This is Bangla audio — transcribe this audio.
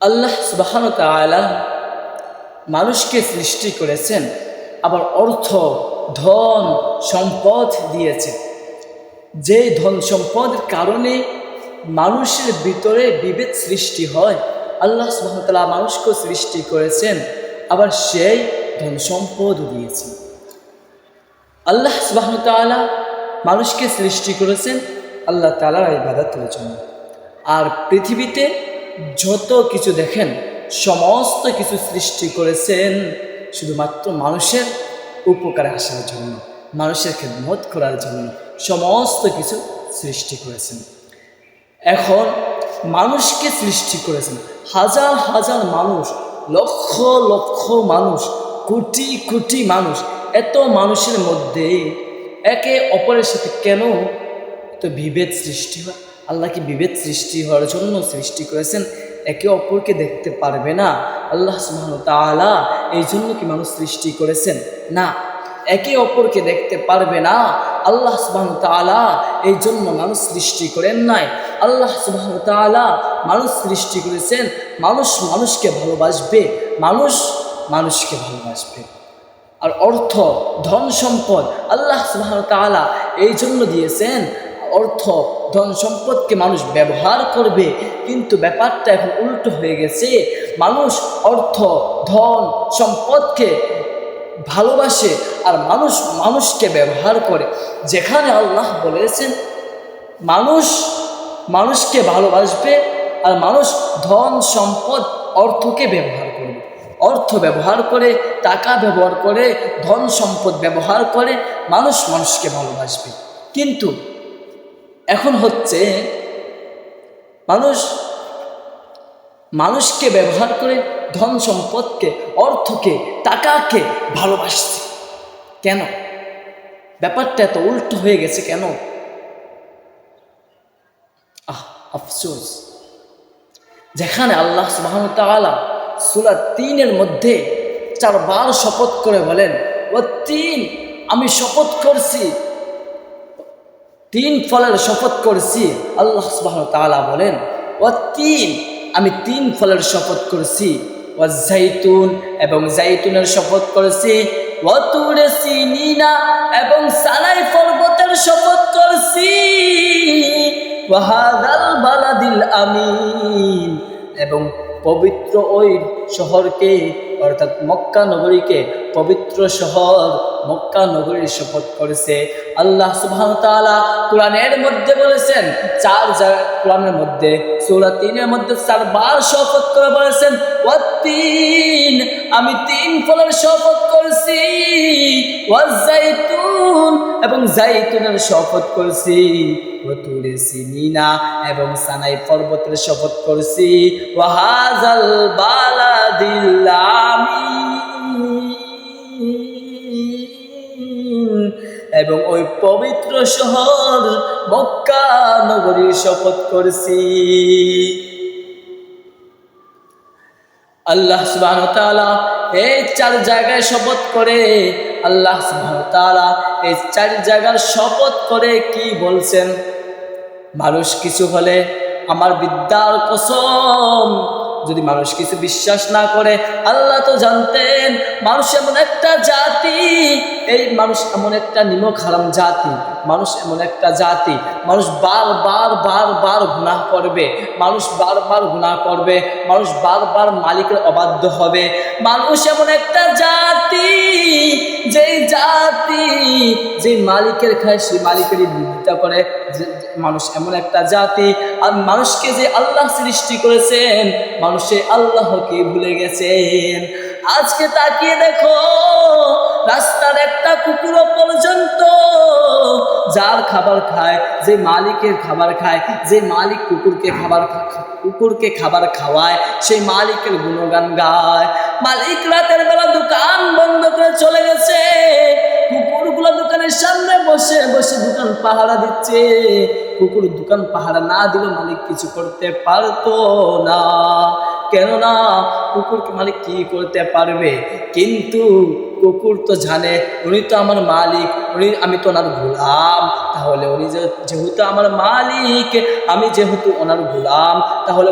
আল্লাহ সুবাহান তালা মানুষকে সৃষ্টি করেছেন, আবার অর্থ, ধন, সম্পদ দিয়েছেন। যে ধন সম্পদের কারণে মানুষের ভিতরে বিভেদ সৃষ্টি হয়, আল্লাহ সুবাহতাল্লাহ মানুষকে সৃষ্টি করেছেন, আবার সেই ধন সম্পদও দিয়েছেন। আল্লাহ সুবাহতালা মানুষকে সৃষ্টি করেছেন, আল্লাহ তালার ইবাদতের জন্য। আর পৃথিবীতে যত কিছু দেখেন, সমস্ত কিছু সৃষ্টি করেছেন শুধুমাত্র মানুষের উপকারে আসার জন্য, মানুষের খেদমত করার জন্য সমস্ত কিছু সৃষ্টি করেছেন। এখন মানুষকে সৃষ্টি করেছেন হাজার হাজার মানুষ, লক্ষ লক্ষ মানুষ, কোটি কোটি মানুষ, এত মানুষের মধ্যে একে অপরের সাথে কেন তো বিভেদ সৃষ্টি হয়? আল্লাহ কি বিভেদ সৃষ্টি হওয়ার জন্য সৃষ্টি করেছেন, একে অপরকে দেখতে পারবে না। আল্লাহ সুবহান তাআলা এই জন্য কি মানুষ সৃষ্টি করেছেন? না, একে অপরকে দেখতে পারবে না। আল্লাহ সুবহান তাআলা এই জন্য মানুষ সৃষ্টি করেন নাই। আল্লাহ সুবহান তাআলা মানুষ সৃষ্টি করেছেন, মানুষ মানুষকে ভালোবাসবে, মানুষ মানুষকে ভালোবাসবে। আর অর্থ, ধন সম্পদ আল্লাহ সুবহান তাআলা এই জন্য দিয়েছেন অর্থ, ধন সম্পদকে মানুষ ব্যবহার করবে। কিন্তু ব্যাপারটা এখন উল্টো হয়ে গেছে। মানুষ অর্থ, ধন সম্পদকে ভালোবাসে আর মানুষ মানুষকে ব্যবহার করে। যেখানে আল্লাহ বলেছেন, মানুষ মানুষকে ভালোবাসবে আর মানুষ ধন সম্পদ অর্থকে ব্যবহার করবে। অর্থ ব্যবহার করে, টাকা ব্যবহার করে, ধন সম্পদ ব্যবহার করে মানুষ মানুষকে ভালোবাসবে। কিন্তু এখন হচ্ছে মানুষ, মানুষকে ব্যবহার করে ধন সম্পদকে, অর্থকে, টাকাকে ভালোবাসছে। কেন? ব্যাপারটা এত উল্টো হয়ে গেছে কেন? আহ, আফসোস। যেখানে আল্লাহ সুবাহন সুরা তিনের মধ্যে চারবার শপথ করে বলেন ও তিন, আমি শপথ করছি তিন ফলের শপথ করছি, আল্লাহ সুবাহ তালা বলেন, ও তিন, আমি তিন ফলের শপথ করছি, ও জাইতুন এবং জাইতুনের শপথ করেছি এবং সালাই পর্বতের শপথ করছি বালাদিল আমিন এবং পবিত্র ওই শহরকে অর্থাৎ মক্কা নগরীকে পবিত্র শহর মক্কা নগরীর শপথ করেছে। আল্লাহ সুবহান তাআলা কোরআনের মধ্যে বলেছেন, চার কোরআনের মধ্যে, সূরা তিনের মধ্যে চারবার শপথ করে বলেছেন ওয়াতিন আমি তিন ফলের শপথ করেছি ওয়াজাইতুন এবং জাইতুনের শপথ করেছি ওয়াতুরে সিনিনা এবং সানাই পর্বতের শপথ করেছি ওয়াহাজাল বালাদিল এবং ওই পবিত্র শহর মক্কা নগরীর শপথ করেছি। আল্লাহ সুবাহ এই চার জায়গায় শপথ করে। আল্লাহ সুবাহ এই চার জায়গার শপথ করে কি বলছেন? মানুষ কিছু হলে আমার বিদ্যার কসম যদি মানুষ কিছু বিশ্বাস না করে, আল্লাহ তো জানতেন মানুষ এমন একটা জাতি, এই মানুষ এমন একটা নিমক হারাম জাতি। মানুষ এমন একটা জাতি। মানুষ বারবার বারবার গুনাহ করবে। মানুষ বারবার গুনাহ করবে। মানুষ বারবার মালিকের অবাধ্য হবে। মানুষ এমন একটা জাতি, যেই জাতি যে মালিকের খায় সেই মালিকেরই বিরোধিতা করে। মানুষ এমন একটা জাতি। আর মানুষকে যে আল্লাহ সৃষ্টি করেছেন, মানুষে আল্লাহকে ভুলে গেছেন। আজকে তাকিয়ে দেখো, রাস্তার একটা কুকুর যার খাবার খায়, যে মালিকের খাবার খায়, যে মালিক কুকুরকে খাবার কুকুরকে খাবার খাওয়ায় সেই মালিকের গুণগান গায়। মালিক রাতের বেলা দোকান বন্ধ করে চলে গেছে। কুকুরগুলো দোকানের সামনে বসে বসে দোকান পাহারা দিচ্ছে। কুকুর দোকান পাহারা না দিলে মালিক কিছু করতে পারতো না। কেননা কুকুরকে মালিক কি করতে পারবে? কিন্তু কুকুর তো জানে, উনি তো আমার মালিক, উনি, আমি তো ওনার গোলাম। তাহলে উনি যেহেতু আমার মালিক, আমি যেহেতু ওনার গোলাম, তাহলে